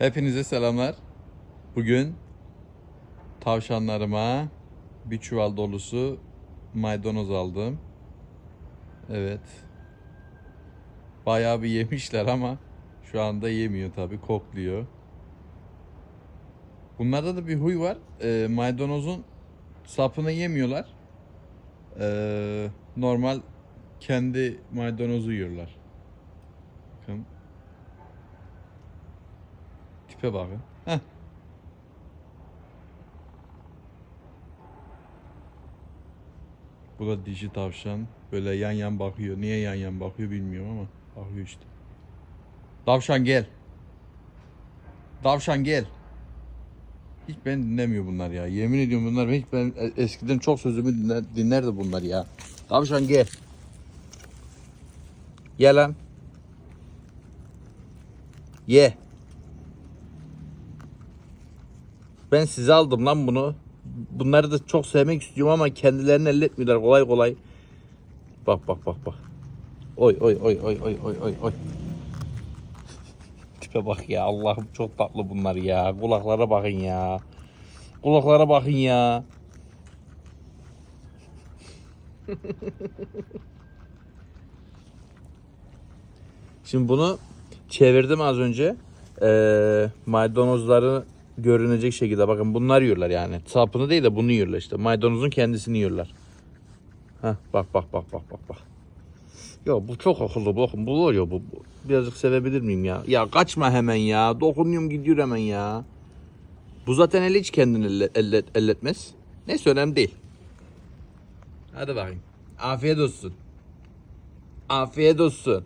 Hepinize selamlar. Bugün tavşanlarıma bir çuval dolusu maydanoz aldım. Evet. Bayağı bir yemişler ama şu anda yemiyor tabi kokluyor. Bunlarda da bir huy var. Ee, maydanozun sapını yemiyorlar. Ee, normal kendi maydanozu yiyorlar. Bakın. Tipe bakın. Heh. Bu da dişi tavşan. Böyle yan yan bakıyor. Niye yan yan bakıyor bilmiyorum ama bakıyor işte. Tavşan gel. Tavşan gel. Hiç ben dinlemiyor bunlar ya. Yemin ediyorum bunlar hiç ben eskiden çok sözümü dinler, dinlerdi bunlar ya. Tavşan gel. Gel lan. Ye. Ben size aldım lan bunu. Bunları da çok sevmek istiyorum ama kendilerini elletmiyorlar kolay kolay. Bak bak bak bak. Oy oy oy oy oy oy oy oy. Tipe bak ya Allah'ım çok tatlı bunlar ya. Kulaklara bakın ya. Kulaklara bakın ya. Şimdi bunu çevirdim az önce. Ee, maydanozları görünecek şekilde bakın bunlar yiyorlar yani. Sapını değil de bunu yiyorlar işte. Maydanozun kendisini yiyorlar. Heh, bak bak bak bak bak bak. Ya bu çok akıllı bakın bu var ya bu. Birazcık sevebilir miyim ya? Ya kaçma hemen ya. Dokunuyorum gidiyor hemen ya. Bu zaten eli hiç kendini elle, elle- elletmez. Neyse önemli değil. Hadi bakayım. Afiyet olsun. Afiyet olsun.